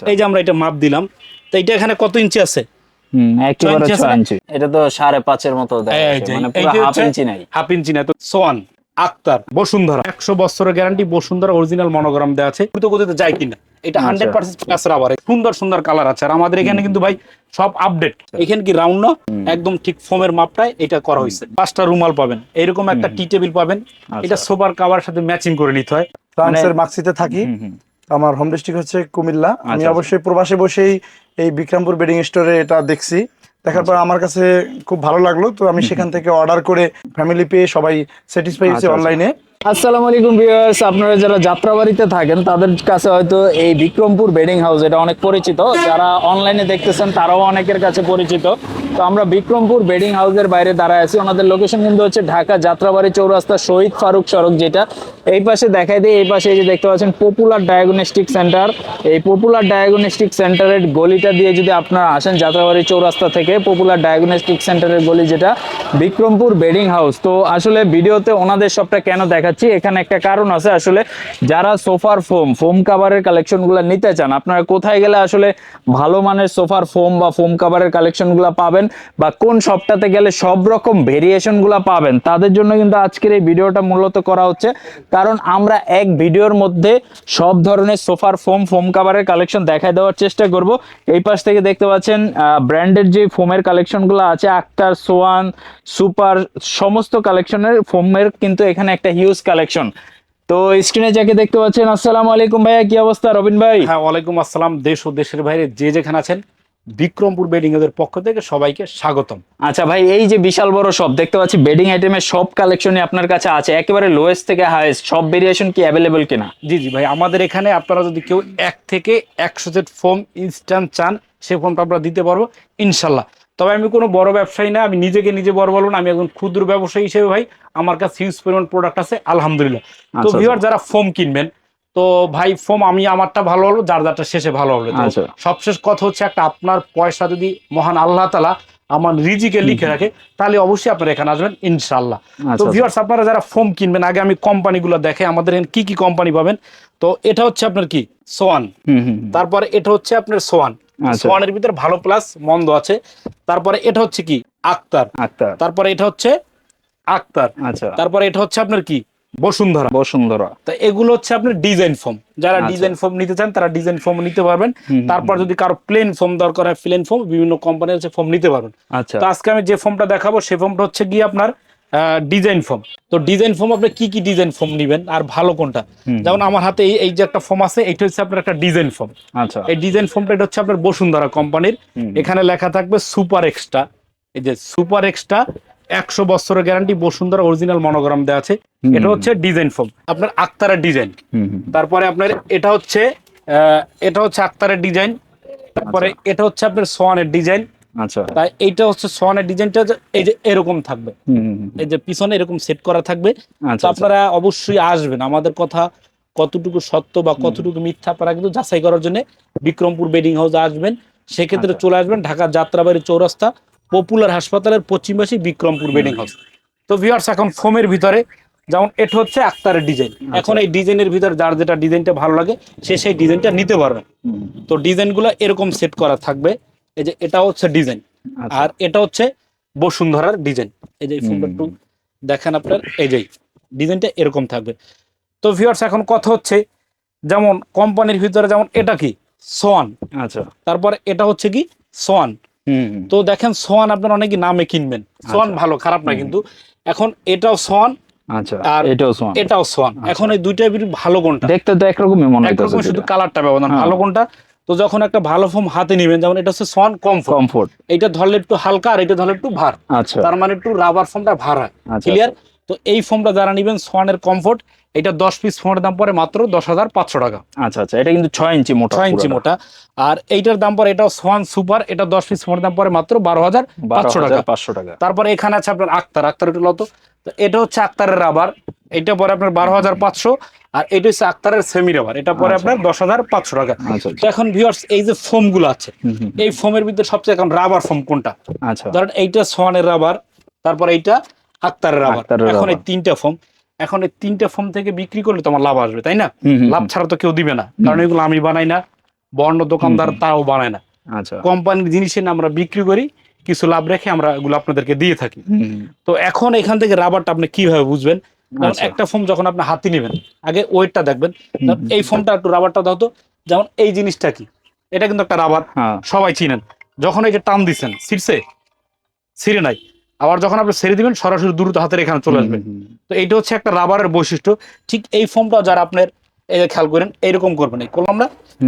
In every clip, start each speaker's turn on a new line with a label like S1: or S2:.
S1: আচ্ছা।
S2: এই যে আমরা এটা মাপ দিলাম তো এটা এখানে কত ইঞ্চি আছে?
S1: এটা তো সাড়ে পাঁচের মতো মানে হাফ ইঞ্চি নাই।
S2: হাফ ইঞ্চি না তো সোয়ান আক্তার বসুন্ধরা একশো বছরের গ্যারান্টি বসুন্ধরা অরিজিনাল মনোগ্রাম দেওয়া আছে। দ্রুত গতিতে যায় কিনা? এটা
S1: আচ্ছা।
S2: হান্ড্রেড পার্সেন্ট প্লাস রাবার সুন্দর সুন্দর কালার আছে। আর আমাদের এখানে কিন্তু ভাই সব আপডেট এখানে কি রাউন্ড না? একদম ঠিক ফোমের মাপটায় এটা করা হয়েছে। পাঁচটা রুমাল পাবেন। এরকম একটা টি টেবিল পাবেন।
S1: আচ্ছা।
S2: এটা সোফার কাভার সাথে ম্যাচিং করে নিতে হয়।
S3: ফ্রান্সের মাক্সিতে থাকি।
S1: হুম, হুম।
S3: আমার হোম ডিস্ট্রিক্ট হচ্ছে কুমিল্লা। আমি
S1: আচ্ছা।
S3: অবশ্যই প্রবাসে বসেই এই বিক্রমপুর বেডিং স্টোরে এটা দেখছি। দেখার পর আমার কাছে খুব ভালো লাগল তো আমি সেখান থেকে অর্ডার করে ফ্যামিলি পেয়ে সবাই স্যাটিসফাই হয়েছে
S1: আচ্ছা, আচ্ছা।
S3: অনলাইনে
S1: আসসালামু আলাইকুম ভিউয়ার্স, আপনারা যারা যাত্রাবাড়িতে থাকেন, তাদের কাছে হয়তো এই বিক্রমপুর বেডিং হাউস এটা অনেক পরিচিত। যারা অনলাইনে দেখতেছেন, তারাও অনেকের কাছে পরিচিত। তো আমরা বিক্রমপুর বেডিং হাউসের বাইরে দাঁড়ায় আছি। ওনাদের লোকেশন কিন্তু হচ্ছে ঢাকা যাত্রাবাড়ি চৌরাস্তা শহীদ ফারুক সড়ক যেটা। এই পাশে দেখাই দিই, এই পাশে এই যে দেখতে পাচ্ছেন পপুলার ডায়াগনস্টিক সেন্টার এই পপুলার ডায়াগনস্টিক সেন্টারের গলিটা দিয়ে যদি আপনারা আসেন যাত্রাবাড়ি চৌরাস্তা থেকে পপুলার ডায়াগনস্টিক সেন্টারের গলি যেটা, বিক্রমপুর বেডিং হাউস। তো আসলে ভিডিওতে ওনাদের সবটা কেন দেখাচ্ছি। এখানে একটা কারণ আছে আসলে, যারা সোফার ফোম ফোম কাভারের কালেকশনগুলো নিতে চান, আপনারা কোথায় গেলে আসলে ভালো মানের সোফার ফোম বা ফোম কাভারের কালেকশনগুলো পাবেন বা কোন শপটাতে গেলে সব রকম ভেরিয়েশনগুলো পাবেন, তাদের জন্য কিন্তু আজকের এই ভিডিওটা মূলত করা হচ্ছে। কারণ আমরা এক ভিডিওর মধ্যে সব ধরনের সোফার ফোম ফোম কাভারের কালেকশন দেখায় দেওয়ার চেষ্টা করব। এই পাশ থেকে দেখতে পাচ্ছেন ব্র্যান্ডের যে ফোমের কালেকশনগুলো আছে আক্তার সোয়ান সুপার সমস্ত কালেকশনের ফোমের কিন্তু এখানে একটা হিউজ কালেকশন তো স্ক্রিনে যাকে দেখতে পাচ্ছেন আসসালামু আলাইকুম ভাইয়া কি অবস্থা রবিন ভাই?
S2: হ্যাঁ ওয়ালাইকুম আসসালাম দেশ ও দেশের বাইরে যে যেখানে আছেন বিক্রমপুর বেডিং এর পক্ষ থেকে সবাইকে স্বাগতম।
S1: আচ্ছা ভাই এই যে বিশাল বড় শপ দেখতে পাচ্ছি বেডিং আইটেমের সব কালেকশনই আপনার কাছে আছে একেবারে লোয়েস্ট থেকে হাইয়েস্ট সব ভেরিয়েশন কি অ্যাভেলেবল কিনা?
S2: জি জি ভাই আমাদের এখানে আপনারা যদি কেউ এক থেকে একশো সেট ফোম ইনস্ট্যান্ট চান সেই ফোমটা আমরা দিতে পারব ইনশাল্লাহ। তবে আমি কোনো বড় ব্যবসায়ী না আমি নিজেকে নিজে বড় বলব না আমি একজন ক্ষুদ্র ব্যবসায়ী হিসেবে ভাই আমার কাছে হিউজ পরিমাণ প্রোডাক্ট আছে আলহামদুলিল্লাহ। তো
S1: আচ্ছা,
S2: ভিউয়ার যারা ফোম কিনবেন তো ভাই ফোম আমি আমারটা ভালো হলো যার যারটা শেষে ভালো হলো
S1: আচ্ছা।
S2: সবশেষ কথা হচ্ছে একটা আপনার পয়সা যদি মহান আল্লাহ তালা আমার রিজিকে লিখে রাখে তাহলে অবশ্যই আপনারা এখানে আসবেন ইনশাল্লাহ তো
S1: আচ্ছা,
S2: ভিউয়ার্স আপনারা যারা ফোম কিনবেন আগে আমি কোম্পানিগুলো দেখে আমাদের এখানে কি কি কোম্পানি পাবেন? তো এটা হচ্ছে আপনার কি? সোয়ান।
S1: হুম হুম হুম।
S2: তারপরে এটা হচ্ছে আপনার সোয়ান।
S1: আচ্ছা।
S2: সোয়ানের ভিতরে ভালো প্লাস মন্দ আছে। তারপরে এটা হচ্ছে কি? আক্তার।
S1: আক্তার।
S2: তারপরে এটা হচ্ছে আক্তার।
S1: আচ্ছা।
S2: তারপরে এটা হচ্ছে আপনার কি? বসুন্ধরা।
S1: বসুন্ধরা।
S2: তা এগুলো হচ্ছে আপনার ডিজাইন ফোম যারা
S1: আচ্ছা।
S2: ডিজাইন ফোম নিতে চান তারা ডিজাইন ফোম নিতে পারবেন। তারপর যদি কারও প্লেন ফোম দরকার হয় প্লেন ফোম বিভিন্ন কোম্পানির হচ্ছে ফোম নিতে পারবেন।
S1: আচ্ছা।
S2: তো আজকে আমি যে ফোমটা দেখাবো সেই ফোমটা হচ্ছে গিয়ে আপনার ডিজাইন ফোম তো ডিজাইন ফোম আপনি কি কি ডিজাইন ফোম নিবেন আর ভালো কোনটা? যেমন আমার হাতে এই এই যে একটা ফোম আছে এটা হচ্ছে আপনার একটা ডিজাইন ফোম
S1: আচ্ছা।
S2: এই ডিজাইন ফোমটা এটা হচ্ছে আপনার বসুন্ধরা কোম্পানির এখানে লেখা থাকবে সুপার এক্সট্রা এই যে সুপার এক্সট্রা একশো বছরের গ্যারান্টি বসুন্ধরা অরিজিনাল মনোগ্রাম দেওয়া আছে। এটা হচ্ছে ডিজাইন ফোম আপনার আক্তারের ডিজাইন তারপরে আপনার এটা হচ্ছে এটা হচ্ছে আক্তারের ডিজাইন তারপরে এটা হচ্ছে আপনার সোয়ানের ডিজাইন
S1: আচ্ছা।
S2: তাই এইটা হচ্ছে সোয়ানের ডিজাইনটা এই যে এরকম থাকবে। এই যে পিছনে এরকম সেট করা থাকবে। তো
S1: আচ্ছা। আচ্ছা।
S2: আপনারা অবশ্যই আসবেন। আমাদের কথা কতটুকু সত্য বা কতটুকু মিথ্যা আপনারা কিন্তু যাচাই করার জন্য বিক্রমপুর বেডিং হাউসে আসবেন। সেক্ষেত্রে
S1: আচ্ছা।
S2: চলে আসবেন ঢাকা যাত্রাবাড়ি চৌরাস্তা। পপুলার হাসপাতালের পশ্চিমবাসী বিক্রমপুর বেডিং হাউস তো ভিওয়ার্স এখন ফোমের ভিতরে যেমন এটা হচ্ছে আক্তারের ডিজাইন
S1: আচ্ছা।
S2: এখন এই ডিজাইনের ভিতরে যার যেটা ডিজাইনটা ভালো লাগে সে সেই ডিজাইনটা নিতে পারবে। তো ডিজাইনগুলো এরকম সেট করা থাকবে। এই যে এটা হচ্ছে ডিজাইন
S1: আচ্ছা।
S2: আর এটা হচ্ছে বসুন্ধরার ডিজাইন এই যে একটু দেখেন আপনার এই যে ডিজাইনটা এরকম থাকবে। তো ভিউয়ার্স এখন কথা হচ্ছে যেমন কোম্পানির ভিতরে যেমন এটা কি? সোয়ান
S1: আচ্ছা।
S2: তারপর এটা হচ্ছে কি? সোয়ান। তো দেখেন সোয়ান আপনার অনেকে নামে কিনবেন। সোয়ান
S1: আচ্ছা।
S2: ভালো খারাপ না কিন্তু। এখন এটাও সোয়ান
S1: আচ্ছা
S2: আর
S1: এটাও সোয়ান।
S2: এটাও সোয়ান।
S1: আচ্ছা।
S2: এখন এই ভিতরে ভালো কোনটা?
S1: দেখতে তো একরকমই মনে
S2: একরকম শুধু কালারটা ব্যবধান
S1: হ্যাঁ।
S2: ভালো কোনটা? তো যখন একটা ভালো ফোম হাতে নেবেন যেমন এটা হচ্ছে সোয়ান কমফোর্ট।
S1: কমফোর্ট।
S2: এটা ধরলে একটু হালকা আর এটা ধরলে একটু ভার।
S1: আচ্ছা।
S2: তার মানে একটু রাবার ফোমটা ভার হয়। ক্লিয়ার তো এই ফোমটা যারা নিবেন সোয়ানের কমফোর্ট। এটা দশ পিস ফোনের দাম পড়ে মাত্র দশ হাজার পাঁচশো টাকা।
S1: আচ্ছা আচ্ছা এটা কিন্তু ছয় ইঞ্চি মোটা
S2: ছয় ইঞ্চি মোটা। আর এইটার দাম পরে এটা সোয়ান সুপার এটা দশ পিস ফোনের দাম পড়ে মাত্র বারো হাজার পাঁচশো টাকা।
S1: পাঁচশো টাকা।
S2: তারপরে এখানে আছে আপনার আক্তার আক্তার একটু লতো এটা হচ্ছে আক্তারের রাবার এটা পরে আপনার বারো হাজার পাঁচশো। আর এটা হচ্ছে আক্তারের সেমি রাবার এটা পরে
S1: আচ্ছা।
S2: আপনার দশ হাজার পাঁচশো টাকা।
S1: আচ্ছা
S2: তো এখন ভিউয়ার্স এই যে ফোমগুলো আছে। এই ফোমের ভিতরে সবচেয়ে এখন রাবার ফোম কোনটা?
S1: আচ্ছা।
S2: ধরেন এইটা সোয়ানের রাবার তারপর এইটা আক্তারের রাবার এখন এই তিনটা ফোম এখন এই তিনটা ফোম থেকে বিক্রি করলে তোমার লাভ আসবে তাই না? লাভ ছাড়া তো কেউ দিবে না। কারণ এগুলো আমি বানাই না বর্ণ দোকানদার তাও বানায় না।
S1: আচ্ছা।
S2: কোম্পানির জিনিস এনে আমরা বিক্রি করি কিছু লাভ রেখে আমরা এগুলো আপনাদেরকে দিয়ে থাকি। তো এখন এখান থেকে রাবারটা আপনি কীভাবে বুঝবেন?
S1: আচ্ছা।
S2: একটা ফোম যখন আপনি হাতে নেবেন আগে ওয়েটটা দেখবেন। এই ফোমটা একটু রাবারটা দাও তো। যেমন এই জিনিসটা কি? এটা কিন্তু একটা রাবার
S1: হ্যাঁ।
S2: সবাই চিনেন। যখন এই যে টান দিচ্ছেন ছিঁড়ছে ছিঁড়ে নাই। আবার যখন আপনি ছেড়ে দিবেন সরাসরি দ্রুত হাতের এখানে চলে আসবে।
S1: হুম, হুম,
S2: তো এইটা হচ্ছে একটা রাবারের বৈশিষ্ট্য। ঠিক এই ফোমটা যারা আপনার এই যে খেয়াল করেন এইরকম করবেন। এই করলাম না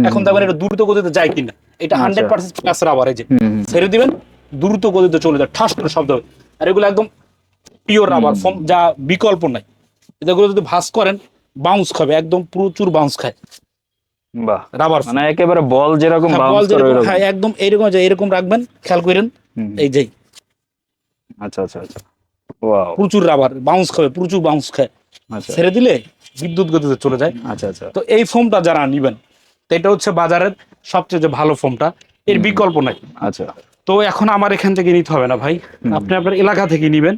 S2: এখন দেখবেন এটা দ্রুত গতিতে যায় কিনা। এটা। হান্ড্রেড পার্সেন্ট প্লাস রাবার এই যে। ছেড়ে দিবেন দ্রুত গতিতে চলে যায়। ঠাস করে শব্দ হবে। আর এগুলো একদম পিওর রাবার ফোম যা বিকল্প নাই। এগুলো যদি ভাস করেন বাউন্স খাবে। একদম প্রচুর বাউন্স খায়।
S1: বাহ।
S2: রাবার
S1: মানে একেবারে বল যেরকম
S2: বল
S1: করে
S2: যেরকম। হ্যাঁ একদম এইরকম যে এরকম রাখবেন খেয়াল করেন। এই যেই
S1: আচ্ছা আচ্ছা আচ্ছা। ওয়াও
S2: প্রচুর রাবার বাউন্স খাবে প্রচুর বাউন্স খায়।
S1: আচ্ছা।
S2: ছেড়ে দিলে বিদ্যুৎ গতিতে চলে যায়।
S1: আচ্ছা আচ্ছা।
S2: তো এই ফোমটা যারা নিবেন তো এটা হচ্ছে বাজারের সবচেয়ে যে ভালো ফোমটা এর বিকল্প নাই।
S1: আচ্ছা।
S2: তো এখন আমার এখান থেকে নিতে হবে না ভাই। আপনি আপনার এলাকা থেকে নিবেন।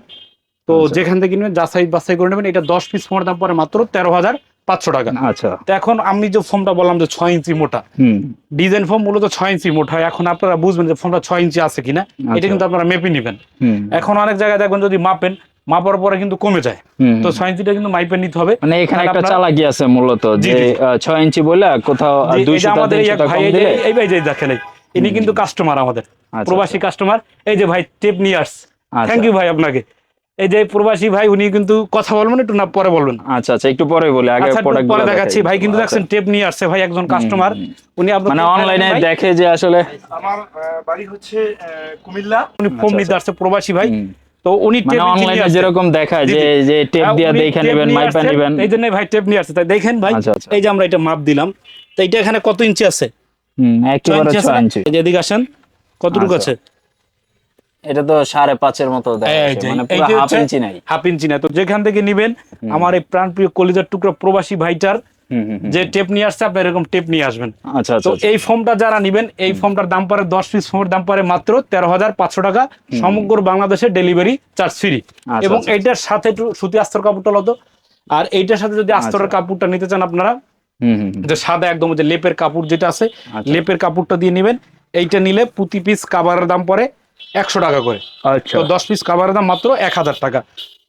S2: তো
S1: আচ্ছা।
S2: যেখান থেকে নিবেন যাচাই বাছাই করে নেবেন এটা দশ পিস ফোমের দাম পরে মাত্র তেরো হাজার পাঁচশো টাকা।
S1: আচ্ছা।
S2: তো এখন আমি যে ফোমটা বললাম যে ছয় ইঞ্চি মোটা ডিজাইন ফোম মূলত ছয় ইঞ্চি মোটা। এখন আপনারা বুঝবেন যে ফোমটা ছয় ইঞ্চি আছে কিনা এটা
S1: আচ্ছা।
S2: কিন্তু আপনারা মেপে নেবেন। এখন অনেক জায়গায় দেখবেন যদি মাপেন মাপার পরে কিন্তু কমে যায়। তো। ছয় ইঞ্চিটা কিন্তু মাইপে নিতে হবে।
S1: মানে এখানে একটা চালাকি আছে মূলত যে ছয় ইঞ্চি বলে কোথাও
S2: আমাদের এই ভাই যে দেখেন ইনি কিন্তু কাস্টমার আমাদের।
S1: আচ্ছা,
S2: প্রবাসী কাস্টমার এই যে ভাই টেপ নিয়ে আসছে।
S1: আচ্ছা।
S2: থ্যাংক ইউ ভাই আপনাকে। এই যে প্রবাসী ভাই উনি কিন্তু কথা বলবেন একটু না পরে বলবেন।
S1: আচ্ছা আচ্ছা একটু পরে বলে আগে
S2: আচ্ছা
S1: প্রোডাক্ট
S2: পরে দেখাচ্ছি। ভাই কিন্তু দেখছেন টেপ নিয়ে আসছে ভাই একজন কাস্টমার উনি আপনার
S1: মানে অনলাইনে দেখে যে আসলে
S3: আমার বাড়ি হচ্ছে কুমিল্লা।
S2: উনি ফোন
S1: আচ্ছা,
S2: নিতে আসছে প্রবাসী ভাই। তো উনি টেপ নিয়ে
S1: অনলাইনে যেরকম দেখায় যে যে টেপ
S2: হ্যাঁ,
S1: দিয়ে দেখে নেবেন মাইপা নেবেন।
S2: এই জন্য ভাই টেপ নিয়ে আসছে। তাই দেখেন ভাই
S1: আচ্ছা, আচ্ছা।
S2: এই যে আমরা এটা মাপ দিলাম। তো এটা এখানে কত ইঞ্চি আছে?
S1: হুম একেবারে
S2: ইঞ্চি আছে?
S1: ইঞ্চি
S2: এদিকে আসেন কতটুকু
S1: আচ্ছা।
S2: আছে?
S1: এটা তো সাড়ে পাঁচের মতো মানে পুরো হাফ ইঞ্চি নাই।
S2: হাফ ইঞ্চি না তো যেখান থেকে নিবেন আমার এই প্রাণপ্রিয় কলিজার টুকরা প্রবাসী ভাইটার। যে টেপ নিয়ে আসছে আপনি এরকম টেপ নিয়ে আসবেন।
S1: আচ্ছা
S2: তো
S1: আচ্ছা।
S2: এই ফর্মটা যারা নিবেন এই ফর্মটার দাম পড়ে দশ পিস ফর্মের দাম পড়ে মাত্র তেরো হাজার পাঁচশো টাকা সমগ্র বাংলাদেশে ডেলিভারি চার্জ ফ্রি।
S1: আচ্ছা,
S2: এবং
S1: আচ্ছা।
S2: এইটার সাথে সুতি আস্তর কাপড়টা লতো। আর এইটার সাথে যদি আস্তরের কাপড়টা নিতে চান আপনারা। যে সাদা একদম যে লেপের কাপড় যেটা আছে
S1: আচ্ছা।
S2: লেপের কাপড়টা দিয়ে নিবেন। এইটা নিলে প্রতি পিস কাভারের দাম পড়ে একশো টাকা করে।
S1: আচ্ছা।
S2: তো দশ পিস কাভারের দাম মাত্র এক হাজার টাকা।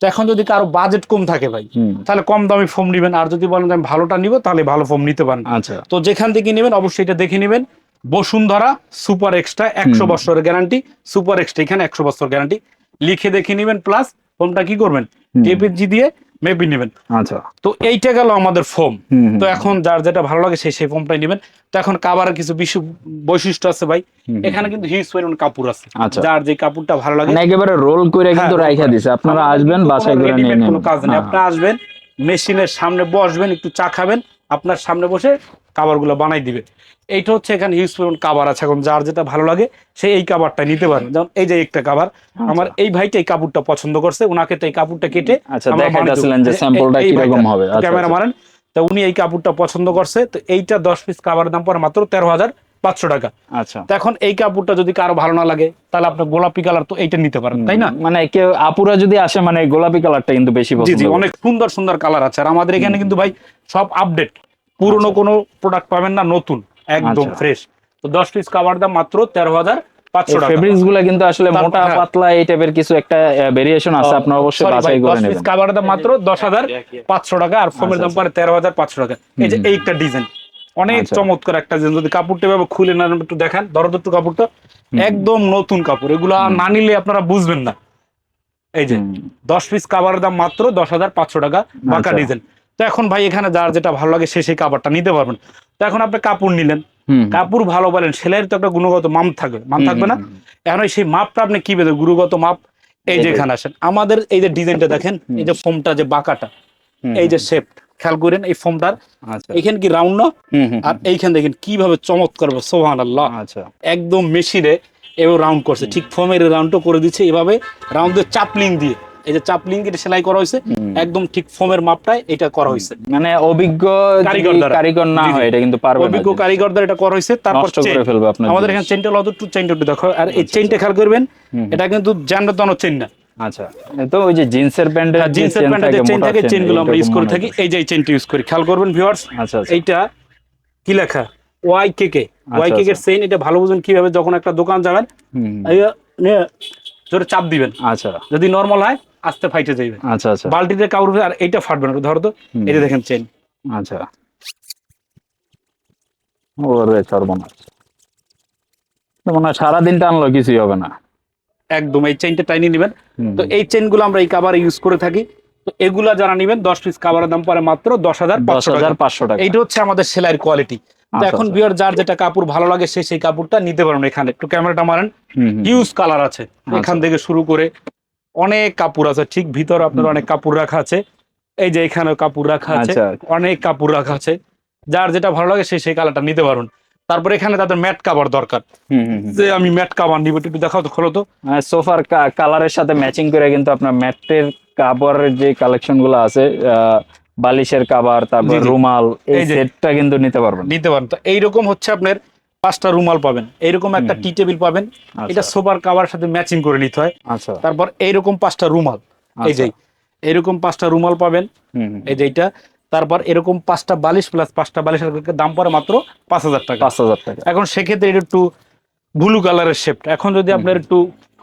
S2: তো এখন যদি কারও বাজেট কম থাকে ভাই তাহলে কম দামে ফোম নিবেন আর যদি বলেন আমি ভালোটা নিব তাহলে ভালো ফোম নিতে পারেন।
S1: আচ্ছা।
S2: তো যেখান থেকে নেবেন অবশ্যই এটা দেখে নেবেন। বসুন্ধরা সুপার এক্সট্রা একশো বছরের গ্যারান্টি সুপার এক্সট্রা এখানে একশো বছর গ্যারান্টি লিখে দেখে নেবেন প্লাস ফোনটা কি করবেন? টেপিজি দিয়ে মেপে নেবেন।
S1: আচ্ছা।
S2: তো এইটা গেল আমাদের ফোম। তো এখন যার যেটা ভালো লাগে সেই সেই ফোমটাই নেবেন। তো এখন কাবার কিছু বিশু বৈশিষ্ট্য আছে ভাই। এখানে কিন্তু হিউজ পরিমাণ কাপড় আছে।
S1: আচ্ছা।
S2: যার যে কাপড়টা ভালো লাগে।
S1: মানে একেবারে রোল করে কিন্তু
S2: হ্যাঁ,
S1: রাইখা দিছে। আপনারা আসবেন বাসায় করে নিয়ে নেবেন।
S2: কোনো কাজ নেই।
S1: হ্যাঁ।
S2: আপনি আসবেন মেশিনের সামনে বসবেন একটু চা খাবেন। আপনার সামনে বসে কাবারগুলো বানাই দিবে। এইটা হচ্ছে এখানে হিউজ পরিমাণ কাবার আছে। এখন যার যেটা ভালো লাগে সে এই কাবারটা নিতে পারেন যেমন এই যে একটা কাবার আমার এই ভাইটা এই কাপড়টা পছন্দ করছে ওনাকে তো এই কাপড়টা কেটে
S1: আচ্ছা। যে স্যাম্পলটা হবে। আচ্ছা,
S2: ক্যামেরা
S1: আচ্ছা।
S2: মারেন। তো উনি এই কাপড়টা পছন্দ করছে। তো এইটা দশ পিস কাবার দাম পরে মাত্র তেরো হাজার পাঁচশো টাকা।
S1: আচ্ছা।
S2: এখন এই কাপড়টা যদি কারও ভালো না লাগে তাহলে আপনার গোলাপি কালার তো এইটা নিতে পারেন তাই না?
S1: মানে কেউ আপুরা যদি আসে মানে গোলাপি কালারটা কিন্তু বেশি।
S2: অনেক সুন্দর সুন্দর কালার আছে। আর আমাদের এখানে কিন্তু ভাই সব আপডেট পুরনো কোনো প্রোডাক্ট পাবেন না নতুন একদম
S1: আচ্ছা।
S2: ফ্রেশ তো দশ পিস কাভার দাম মাত্র তেরো হাজার পাঁচশো টাকা।
S1: ফেব্রিক্সগুলা কিন্তু আসলে মোটা
S2: হ্যাঁ।
S1: পাতলা এই টাইপের কিছু একটা ভেরিয়েশন আছে আপনারা অবশ্যই বাছাই করে নেবেন।
S2: কাভারের দাম মাত্র দশ হাজার পাঁচশো টাকা আর ফোমের দাম পরে তেরো হাজার পাঁচশো টাকা। এই যে এই একটা ডিজাইন অনেক
S1: আচ্ছা।
S2: চমৎকার একটা ডিজাইন যদি কাপড়টা এভাবে খুলে না একটু দেখান দরদ একটু কাপড়টা। একদম নতুন কাপড়। এগুলো না নিলে আপনারা বুঝবেন না। এই যে দশ পিস কাভারের দাম মাত্র দশ হাজার পাঁচশো টাকা বাঁকা
S1: আচ্ছা।
S2: ডিজাইন তো এখন ভাই এখানে যার যেটা ভালো লাগে সে সেই কাপড়টা নিতে পারবেন। তো এখন আপনি কাপড় নিলেন কাপড় ভালো বলেন সেলাইয়ের তো একটা গুণগত মাপ থাকবে মাপ থাকবে না। এখন ওই সেই মাপটা আপনি কি বেঁধে গুণগত মাপ? এই যে এখানে আসেন। আমাদের এই যে ডিজাইনটা দেখেন এই যে ফোমটা যে বাঁকাটা এই যে শেপ খেয়াল করেন এই ফোমটার।
S1: আচ্ছা।
S2: এইখানে কি রাউন্ড না? আর এইখান দেখেন কীভাবে চমৎকার সোহান আল্লাহ
S1: আচ্ছা।
S2: একদম মেশিনে এবার রাউন্ড করছে। ঠিক ফোমের রাউন্ডটা করে দিচ্ছে এভাবে রাউন্ড দিয়ে চাপলিং দিয়ে। এই যে চাপলিং কেটে সেলাই করা হয়েছে একদম ঠিক ফোমের মাপটাই এটা করা হয়েছে।
S1: মানে অভিজ্ঞ
S2: কারিগর।
S1: কারিগর না। হয় এটা কিন্তু পারবে
S2: অভিজ্ঞ কারিগর দ্বারা এটা করা হয়েছে। তারপর
S1: করে ফেলবে আপনার
S2: আমাদের। এখানে চেনটা লদ একটু চেনটা দেখো। আর এই চেনটা খেয়াল করবেন এটা কিন্তু জান্ডতন চেন না।
S1: আচ্ছা তো ওই যে জিন্সের প্যান্টের
S2: জিন্সের
S1: chain
S2: প্যান্টের যে চেন থাকে চেনগুলো আমরা ইউজ করে থাকি। এই যে চেনটা ইউজ করি। খেয়াল করবেন ভিউয়ার্স
S1: আচ্ছা আচ্ছা।
S2: এইটা কি লেখা? ওয়াই কে কে ওয়াই কে এর চেইন এটা ভালো বুঝুন কীভাবে যখন একটা দোকান যাবেন জোরে চাপ দিবেন।
S1: আচ্ছা।
S2: যদি নর্মাল হয় আস্তে ফাইটে যাইবে
S1: আচ্ছা আচ্ছা।
S2: বালতিতে কাউর আর এইটা ফাটবে না ধরো তো। যে দেখেন চেন
S1: আচ্ছা। ওরে সর্বনাশ। মনে হয় সারাদিন টানলো কিছুই হবে না।
S2: একদম এই চেইনটা টাইনি নেবেন। তো এই চেইনগুলো আমরা এই কাভারে ইউজ করে থাকি। তো এগুলা যারা নেবেন দশ পিস কাভারের দাম পড়ে মাত্র দশ হাজার পাঁচশো টাকা। এইটা হচ্ছে আমাদের সেলাইয়ের কোয়ালিটি তো
S1: আচ্ছা,
S2: এখন
S1: আচ্ছা।
S2: বিয়ার যার যেটা কাপড় ভালো লাগে সে সেই কাপড়টা নিতে পারেন এখানে। একটু ক্যামেরাটা মারেন। হিউজ কালার আছে। এখান থেকে শুরু করে অনেক কাপড় আছে। ঠিক ভিতর আপনার অনেক কাপড় রাখা আছে। এই যে এখানে কাপড় রাখা আছে।
S1: আচ্ছা
S2: অনেক কাপড় রাখা আছে। যার যেটা ভালো লাগে সে সেই কালারটা নিতে পারুন। তারপরে এখানে তাদের ম্যাট কাভার দরকার। যে আমি ম্যাট কাভার নিব একটু দেখাও তো খোলো তো।
S1: সোফার কালারের সাথে ম্যাচিং করে কিন্তু আপনার ম্যাটের কাভারের যে কালেকশনগুলো আছে আহ, বালিশের কাভার তারপর। রুমাল এই
S2: যে।
S1: সেটটা কিন্তু নিতে পারবেন।
S2: নিতে পারেন তো এইরকম হচ্ছে আপনার পাঁচটা রুমাল পাবেন। এইরকম একটা টি টেবিল পাবেন। এটা
S1: আচ্ছা
S2: সোফার কাভার সাথে ম্যাচিং করে নিতে হয়।
S1: আচ্ছা।
S2: তারপর এইরকম পাঁচটা রুমাল। এই যে
S1: আচ্ছা।
S2: এইরকম পাঁচটা রুমাল পাবেন। এই যে এইটা। তারপর এরকম পাঁচটা বালিশ প্লাস পাঁচটা বালিশের দাম পড়ে মাত্র পাঁচ হাজার টাকা।
S1: পাঁচ হাজার টাকা।
S2: এখন সেক্ষেত্রে এটা একটু ব্লু কালারের শেপ এখন যদি আপনার একটু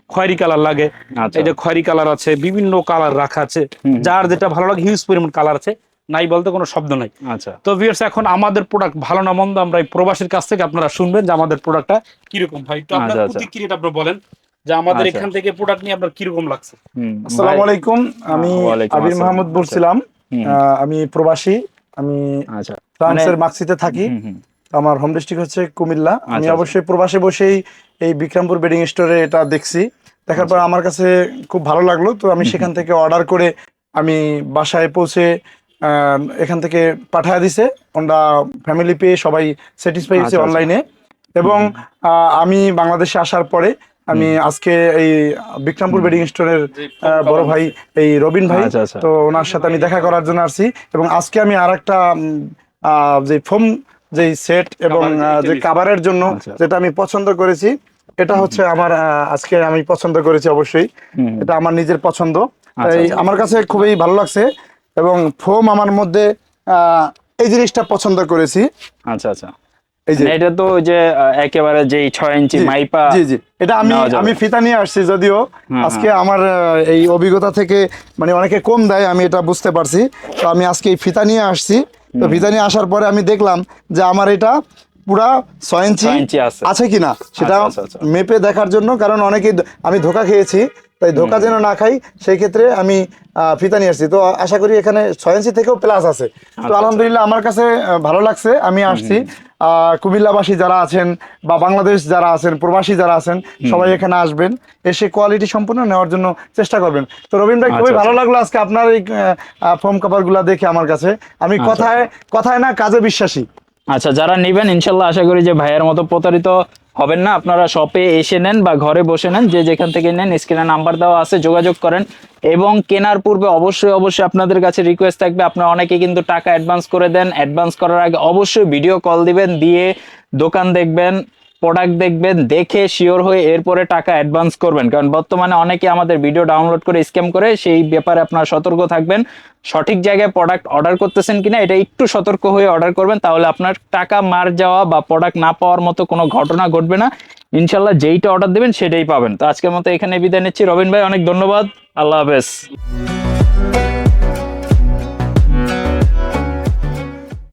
S2: খয়েরি কালার লাগে।
S1: আচ্ছা।
S2: এই যে খয়েরি কালার আছে বিভিন্ন কালার রাখা আছে যার যেটা ভালো লাগে হিউজ পরিমাণ কালার আছে নাই বলতে কোনো শব্দ নাই।
S1: আচ্ছা।
S2: তো ভিউয়ার্স এখন আমাদের প্রোডাক্ট ভালো না মন্দ আমরা এই প্রবাসীর কাছ থেকে আপনারা শুনবেন যে আমাদের প্রোডাক্টটা কীরকম ভাই। তো আপনার
S1: আচ্ছা, আচ্ছা।
S2: প্রতিক্রিয়াটা আপনি বলেন যে আমাদের। এখান থেকে প্রোডাক্ট নিয়ে আপনার কীরকম লাগছে।
S3: আসসালামু আলাইকুম আমি আবির মাহমুদ বলছিলাম। আহ, আমি প্রবাসী আমি
S1: আচ্ছা।
S3: ফ্রান্সের মাক্সিতে থাকি।
S1: হুম, হুম।
S3: আমার হোম ডিস্ট্রিক্ট হচ্ছে কুমিল্লা। আমি
S1: আচ্ছা,
S3: অবশ্যই প্রবাসে বসেই এই বিক্রমপুর বেডিং স্টোরে এটা দেখছি। দেখার পর আমার কাছে খুব ভালো লাগল তো আমি সেখান থেকে অর্ডার করে আমি বাসায় পৌঁছে আহ, এখান থেকে পাঠায় দিছে। ওরা ফ্যামিলি পেয়ে সবাই স্যাটিসফাই হয়েছে
S1: আচ্ছা, আচ্ছা।
S3: অনলাইনে এবং আহ, আমি বাংলাদেশে আসার পরে আমি আজকে এই বিক্রমপুর বেডিং স্টোরের আহ, বড় ভাই এই রবিন ভাই।
S1: আচ্ছা, আচ্ছা।
S3: তো ওনার সাথে আমি দেখা করার জন্য আসছি। এবং আজকে আমি আর একটা যে ফোম যে সেট এবং
S2: যে
S3: কাভারের জন্য
S1: আচ্ছা।
S3: যেটা আমি পছন্দ করেছি এটা হচ্ছে আমার আজকে আমি পছন্দ করেছি অবশ্যই। এটা আমার নিজের পছন্দ।
S1: আচ্ছা,
S3: এই
S1: আচ্ছা।
S3: আমার কাছে খুবই ভালো লাগছে এবং ফোম আমার মধ্যে এই জিনিসটা পছন্দ করেছি।
S1: আচ্ছা আচ্ছা।
S3: এই যে
S1: মানে এটা তো ওই যে একেবারে যে ছয় ইঞ্চি মাইপা
S3: জি জি। এটা আমি আমি ফিতা নিয়ে আসছি যদিও।
S1: হ্যাঁ,
S3: আজকে আমার এই অভিজ্ঞতা থেকে মানে অনেকে কম দেয় আমি এটা বুঝতে পারছি। তো আমি আজকে এই ফিতা নিয়ে আসছি। তো ভিসা নিয়ে আসার পরে আমি দেখলাম যে আমার এটা পুরা ছয় ইঞ্চি
S1: আছে।
S3: কিনা সেটা
S1: আচ্ছা, আচ্ছা, আচ্ছা।
S3: মেপে দেখার জন্য কারণ অনেকে আমি ধোকা খেয়েছি তাই ধোকা যেন না খাই সেই ক্ষেত্রে আমি ফিতা নিয়ে আসছি। তো আশা করি এখানে ছয় ইঞ্চি থেকেও প্লাস আছে। তো
S1: আচ্ছা।
S3: আলহামদুলিল্লাহ আমার কাছে ভালো লাগছে আমি আসছি। আহ, কুমিল্লাবাসী যারা আছেন বা বাংলাদেশ যারা আছেন প্রবাসী যারা আছেন সবাই এখানে আসবেন এসে কোয়ালিটি সম্পূর্ণ নেওয়ার জন্য চেষ্টা করবেন। তো রবীন ভাই খুবই
S1: আচ্ছা,
S3: ভালো লাগল আজকে আপনার এই ফোম কাভারগুলো দেখে আমার কাছে। আমি
S1: আচ্ছা।
S3: কথায় কথায় না কাজে বিশ্বাসী।
S1: আচ্ছা যারা নেবেন, ইনশাল্লাহ আশা করি যে ভাইয়ের মতো প্রতারিত হবেন না। আপনারা শপে এসে নেন বা ঘরে বসে নেন, যে যেখান থেকে নেন স্ক্রিনে নাম্বার দেওয়া আছে, যোগাযোগ করেন। এবং কেনার পূর্বে অবশ্যই অবশ্যই আপনাদের কাছে রিকোয়েস্ট থাকবে, আপনারা অনেকে কিন্তু টাকা অ্যাডভান্স করে দেন। অ্যাডভান্স করার আগে অবশ্যই ভিডিও কল দিবেন, দিয়ে দোকান দেখবেন। প্রোডাক্ট দেখবেন, দেখে শিওর হয়ে এরপরে টাকা অ্যাডভান্স করবেন। কারণ বর্তমানে অনেকে আমাদের ভিডিও ডাউনলোড করে স্ক্যাম করে, সেই ব্যাপারে আপনারা সতর্ক থাকবেন। সঠিক জায়গায় প্রোডাক্ট অর্ডার করতেছেন কিনা, এটা একটু সতর্ক হয়ে অর্ডার করবেন, তাহলে আপনার টাকা মার যাওয়া বা প্রোডাক্ট না পাওয়ার মতো কোনো ঘটনা ঘটবে না। ইনশাল্লাহ যেইটা অর্ডার দেবেন, সেটাই পাবেন। তো আজকের মতো এখানে বিদায় নিচ্ছি। রবিন ভাই, অনেক ধন্যবাদ। আল্লাহ হাফেজ।